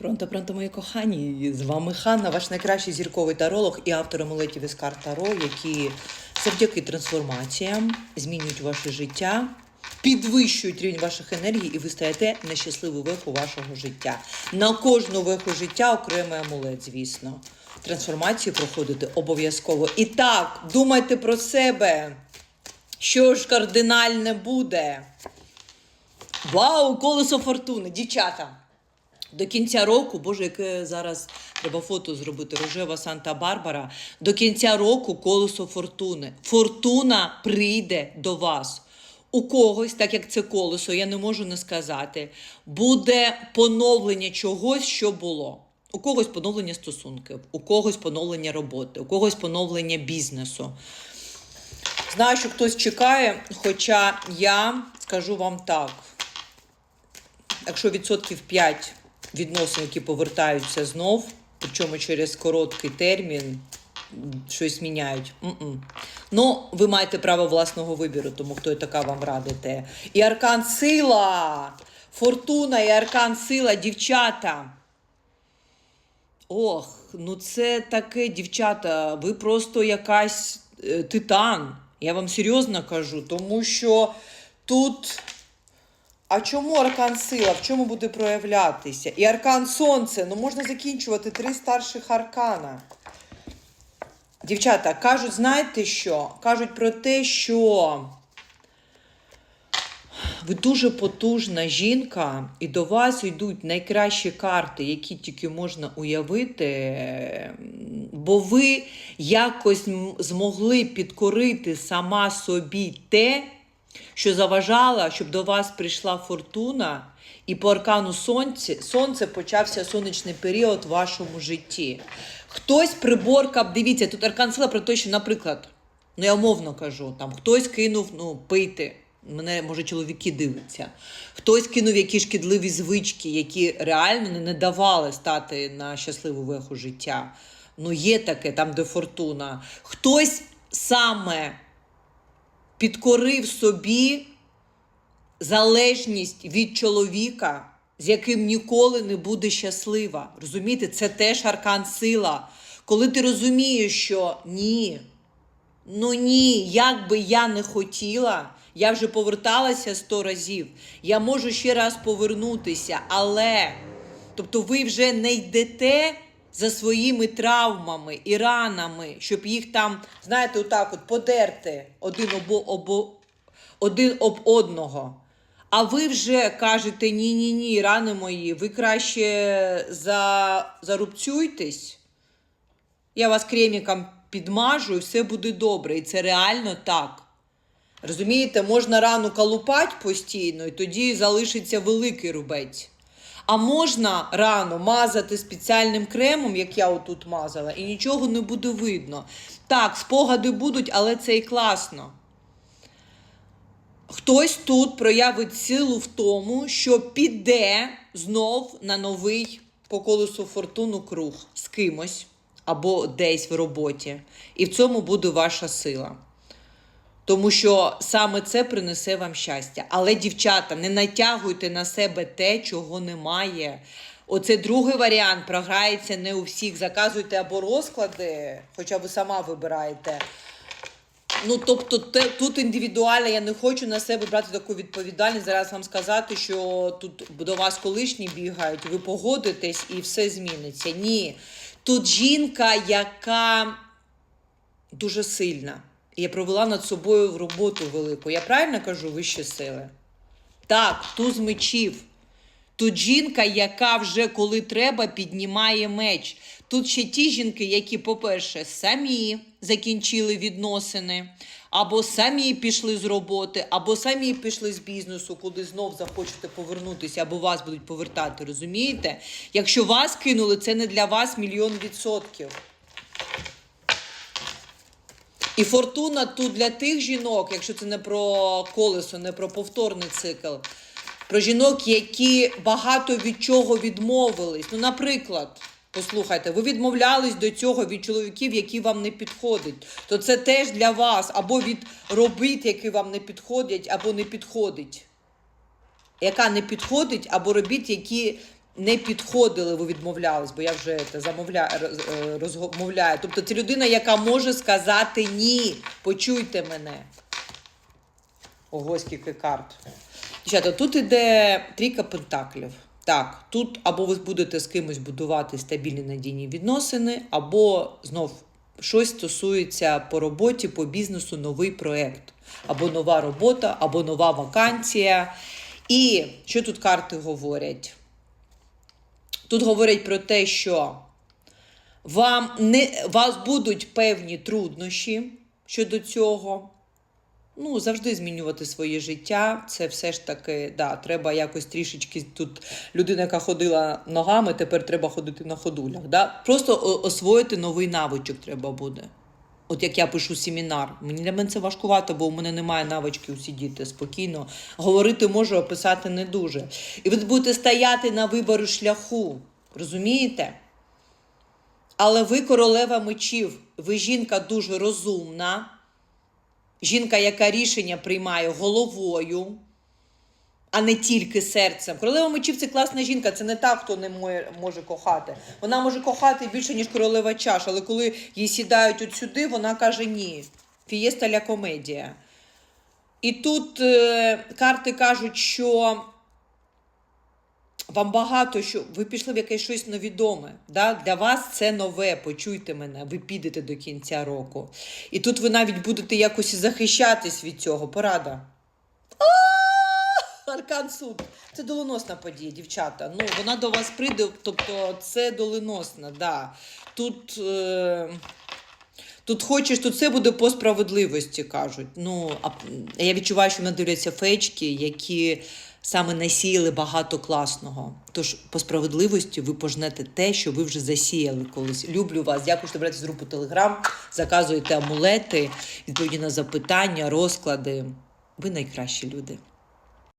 Пронто, пронто, мої кохані! З вами Ханна, ваш найкращий зірковий таролог і автор амулетів із карт Таро, які завдяки трансформаціям змінюють ваше життя, підвищують рівень ваших енергій, і ви стаєте на щасливу веху вашого життя. На кожну веху життя окремий амулет, звісно. Трансформацію проходити обов'язково. І так, думайте про себе, що ж кардинальне буде. Вау, колесо фортуни, дівчата! До кінця року, боже, яке зараз треба фото зробити, рожева Санта-Барбара. До кінця року колесо фортуни. Фортуна прийде до вас. У когось, так як це колесо, я не можу не сказати, буде поновлення чогось, що було. У когось поновлення стосунків, у когось поновлення роботи, у когось поновлення бізнесу. Знаю, що хтось чекає, хоча я скажу вам так: якщо відсотків 5 відносин, які повертаються знов, причому через короткий термін щось міняють. М-м. Ну, ви маєте право власного вибіру, тому хто я така вам радите. І аркан сила! Фортуна і аркан сила, дівчата. Ох, ну це таке, дівчата, ви просто якась е, титан. Я вам серйозно кажу, тому що тут. А чому аркан сила? В чому буде проявлятися? І аркан сонце. Ну можна закінчувати три старших аркана. Дівчата, кажуть, знаєте що? Кажуть про те, що ви дуже потужна жінка, і до вас йдуть найкращі карти, які тільки можна уявити, бо ви якось змогли підкорити сама собі те, що заважало, щоб до вас прийшла фортуна, і по аркану сонці, сонце почався сонячний період в вашому житті. Хтось приборкав, дивіться, тут аркан сила про те, що, наприклад, ну я умовно кажу, там хтось кинув ну, пити. Мене, може, чоловіки дивляться. Хтось кинув якісь шкідливі звички, які реально не давали стати на щасливу веху життя. Ну, є таке, там, де фортуна. Хтось саме підкорив собі залежність від чоловіка, з яким ніколи не буде щаслива. Розумієте, це теж аркан сила. Коли ти розумієш, що ні, ну ні, як би я не хотіла, я вже поверталася сто разів, я можу ще раз повернутися, але тобто ви вже не йдете за своїми травмами і ранами, щоб їх там, знаєте, отак от подерти один обо, обо, один об одного. А ви вже кажете: ні, ні, ні, рани мої, ви краще за, зарубцюйтесь. Я вас креміком підмажу, і все буде добре. І це реально так. Розумієте, можна рану калупати постійно, і тоді залишиться великий рубець. А можна рану мазати спеціальним кремом, як я отут мазала, і нічого не буде видно. Так, спогади будуть, але це і класно. Хтось тут проявить силу в тому, що піде знов на новий по колесу фортуну круг з кимось або десь в роботі. І в цьому буде ваша сила. Тому що саме це принесе вам щастя. Але, дівчата, не натягуйте на себе те, чого немає. Оце другий варіант програється не у всіх. Заказуйте або розклади, хоча ви сама вибираєте. Ну, тобто, те, тут індивідуально я не хочу на себе брати таку відповідальність. Зараз вам сказати, що тут до вас колишні бігають, ви погодитесь і все зміниться. Ні. Тут жінка, яка дуже сильна. Я провела над собою роботу велику. Я правильно кажу вищі сили? Так, туз мечів. Тут жінка, яка вже коли треба, піднімає меч. Тут ще ті жінки, які, по-перше, самі закінчили відносини, або самі пішли з роботи, або самі пішли з бізнесу, куди знов захочете повернутися, або вас будуть повертати. Розумієте? Якщо вас кинули, це не для вас мільйон відсотків. І фортуна тут для тих жінок, якщо це не про колесо, не про повторний цикл, про жінок, які багато від чого відмовились. Ну, наприклад, послухайте, ви відмовлялись до цього від чоловіків, які вам не підходять. То це теж для вас, або від робіт, які вам не підходять, або не підходить. Яка не підходить, або робіт, які не підходили, ви відмовлялись, бо я вже це замовляю, е, розмовляю. Тобто це людина, яка може сказати ні. Почуйте мене. Ого, скільки карт. Дівчата, тут іде трійка пентаклів. Так, тут або ви будете з кимось будувати стабільні надійні відносини, або знов щось стосується по роботі, по бізнесу, новий проєкт, або нова робота, або нова вакансія. І що тут карти говорять? Тут говорять про те, що вам не, вас будуть певні труднощі щодо цього. Ну, завжди змінювати своє життя. Це все ж таки, да, треба якось трішечки тут людина, яка ходила ногами, тепер треба ходити на ходулях. Да? Просто освоїти новий навичок треба буде. От як я пишу семінар, мені для мене це важкувато, бо у мене немає навички сидіти спокійно. Говорити можу, а писати не дуже. І ви будете стояти на вибору шляху. Розумієте? Але ви королева мечів, ви жінка дуже розумна. Жінка, яка рішення приймає головою, а не тільки серцем. Королева мечів це класна жінка, це не та, хто не може кохати. Вона може кохати більше, ніж королева чаш, але коли їй сідають от сюди, вона каже ні. Фієста ля комедія. І тут е, карти кажуть, що вам багато що ви пішли в якесь щось невідоме. Да? Для вас це нове, почуйте мене, ви підете до кінця року. І тут ви навіть будете якось захищатись від цього. Порада. Аркан суд. Це доленосна подія, дівчата. Ну, вона до вас прийде, тобто це доленосна, да. Тут. Е... Тут хочеш, тут все буде по справедливості, кажуть. Ну, а я відчуваю, що мене дивляться фейчки, які саме насіяли багато класного. Тож по справедливості ви пожнете те, що ви вже засіяли колись. Люблю вас. Дякую, що берете з групу Телеграм, заказуєте амулети, відповіді на запитання, розклади. Ви найкращі люди.